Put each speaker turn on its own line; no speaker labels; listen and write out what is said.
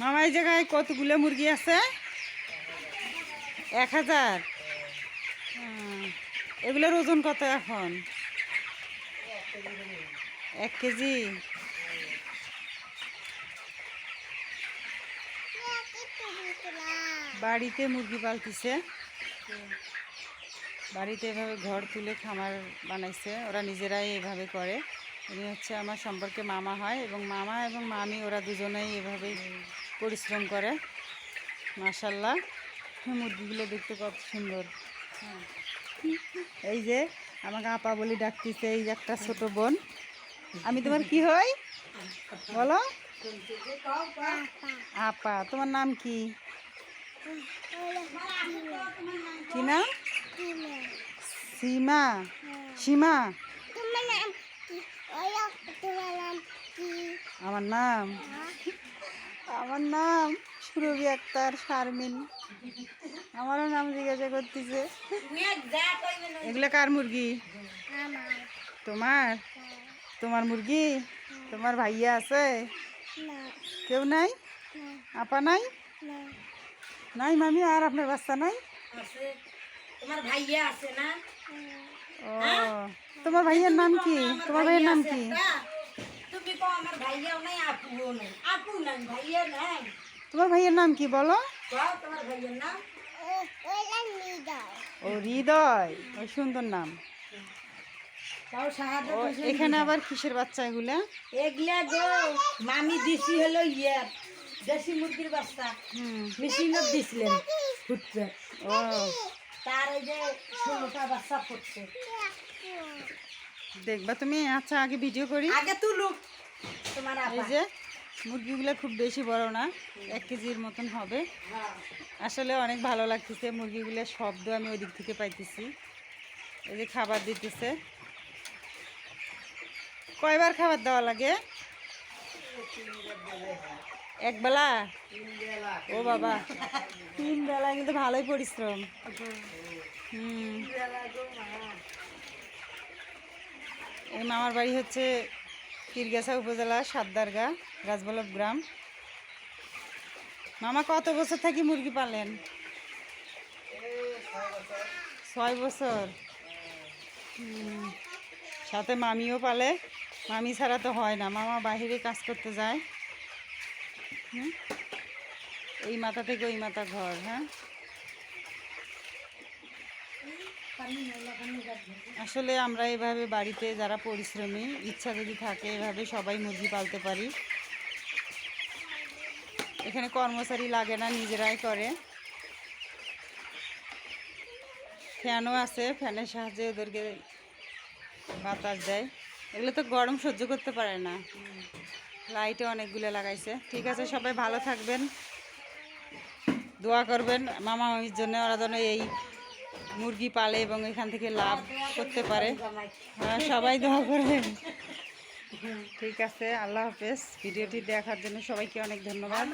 মামা, এই জায়গায় কতগুলো মুরগি আছে? এক হাজার। এগুলোর ওজন কত এখন? এক কেজি। বাড়িতে মুরগি পালতিছে। বাড়িতে এভাবে ঘর তুলে খামার বানাইছে। ওরা নিজেরাই এভাবে করে। উনি হচ্ছে আমার সম্পর্কে মামা হয় এবং মামা এবং মামি ওরা দুজনেই এভাবেই পরিশ্রম করে। মাশাল্লাহ মুরগিগুলো দেখতে কত সুন্দর। এই যে আমাকে আপা বলি ডাকতেছে, এই যে একটা ছোট বোন। আমি তোমার কি হই? বলো। আপা, তোমার নাম কি? কি নাম? সীমা। সীমা
তোমার নাম কি ওই তোমার নাম কি
আমার নাম? আমার নাম সুরভি আক্তার শারমিন। আমারও নাম জিজ্ঞাসা করতেছে। এগুলো কার মুরগি? তোমার? তোমার মুরগি? তোমার ভাইয়া আছে? কেউ নাই? আপা নাই? নাই মামি, আর আপনার বাচ্চা নাই?
তোমার ভাইয়া আছে না
ও, তোমার ভাইয়ের নাম কি? তোমার ভাইয়ের নাম কি?
আমার ভাইয়াও নাই আপুও নাই। আপু নাই ভাইয়া নাই।
তোমার ভাইয়ের নাম কি বলো?
তোমার ভাইয়ের নাম?
ও হৃদয়। ওই সুন্দর নাম। ও এখানে আবার কিসের বাচ্চা এগুলা?
এগুলা গো মামি দিছি হলো ইয়ে দেশি মুরগির বাচ্চা। মেশিনত দিছিলেন ফুটতে
ও।
তার এই যে ষোলোটা বাচ্চা ফুটছে
দেখবা তুমি আচ্ছা আগে ভিডিও করি।
আগে তুলুক।
এই যে মুরগিগুলো খুব বেশি বড় না এক কেজির মতন হবে। আসলে অনেক ভালো লাগতেছে মুরগিগুলোর শব্দ আমি ওই দিক থেকে পাইতেছি। এই যে খাবার দিতেছে। কয়বার খাবার দেওয়া লাগে? একবেলা ও বাবা। তিন বেলা কিন্তু ভালোই পরিশ্রম। হুম। এই মামার বাড়ি হচ্ছে পীরগাছা উপজেলা সাতদারগা, গাছবল্লভ গ্রাম। মামা কত বছর থাকি মুরগি পালেন? ছয় বছর। সাথে মামিও পালে। মামি ছাড়া তো হয় না, মামা বাইরে কাজ করতে যায়। এই মাথা থেকে ওই মাথা ঘর হ্যাঁ? আসলে আমরা এভাবে বাড়িতে যারা পরিশ্রমী, ইচ্ছা যদি থাকে এভাবে সবাই মুরগি পালতে পারি। এখানে কর্মচারী লাগে না, নিজেরাই করে। ফ্যানও আছে, ফ্যানের সাহায্যে ওদেরকে বাতাস দেয়। এগুলো তো গরম সহ্য করতে পারে না। লাইটও অনেকগুলো লাগাইছে। ঠিক আছে, সবাই ভালো থাকবেন। দোয়া করবেন মামা মামির জন্য, ওরা যেন এই মুরগি পালে এবং এখান থেকে লাভ করতে পারে। হ্যাঁ সবাই দোয়া করবেন। ঠিক আছে আল্লাহ হাফেজ। ভিডিওটি দেখার জন্য সবাইকে অনেক ধন্যবাদ।